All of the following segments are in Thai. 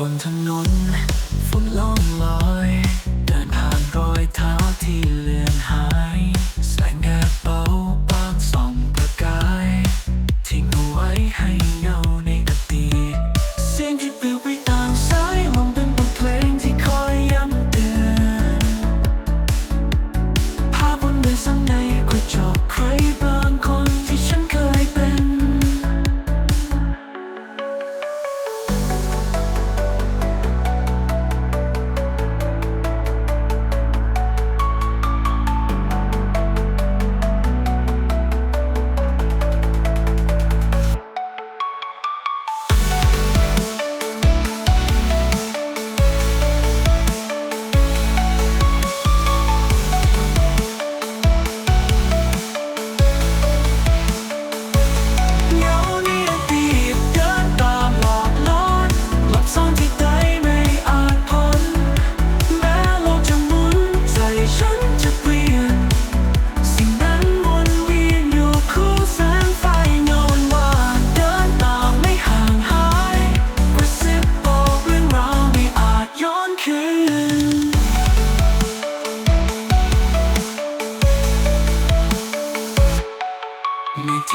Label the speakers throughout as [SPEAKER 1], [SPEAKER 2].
[SPEAKER 1] บนถนนฝุ่นล่องลอย เดินผ่านรอยเท้าที่เลือนหาย แสงแดดเบาบางส่องประกาย ทิ้งเอาไว้ให้เงาใน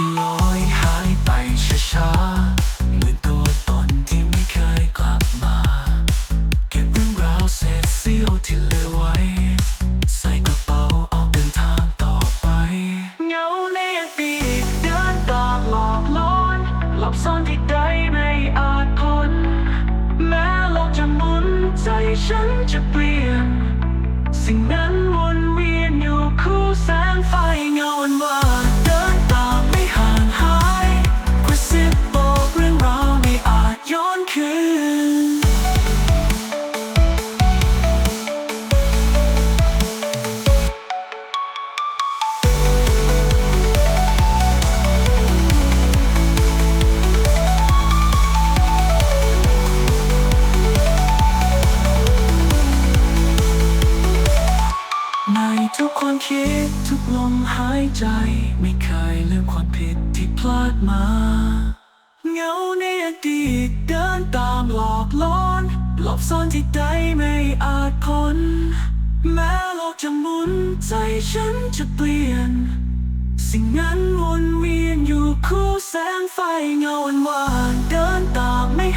[SPEAKER 1] ที่ลอยหายไปช้าๆเหมือนตัวตนที่ไม่เคยกลับมา เก็บเรื่องราวเศษเสี้ยวที่เหลือไว้ ใส่กระเป๋าออกเดินทางต่อไป เงาในอดีตเดินตามหลอกล่อนหลับซ่อนที่ใดไม่อาจพ้นแม้โลกจะหมุนใจฉันจะเปลี่ยน สิ่งนั้นวน คิดทุกลมหายใจ ไม่เคยลืมความผิดที่พลาดมา เงาในอดีตเดินตามหลอกล่อนหลบซ่อนที่ใดไม่อาจพ้นแม้โลกจะหมุนใจฉันจะเปลี่ยน สิ่งนั้นวนเวียนอยู่คู่แสงไฟเงาอันวางเดินตามไม่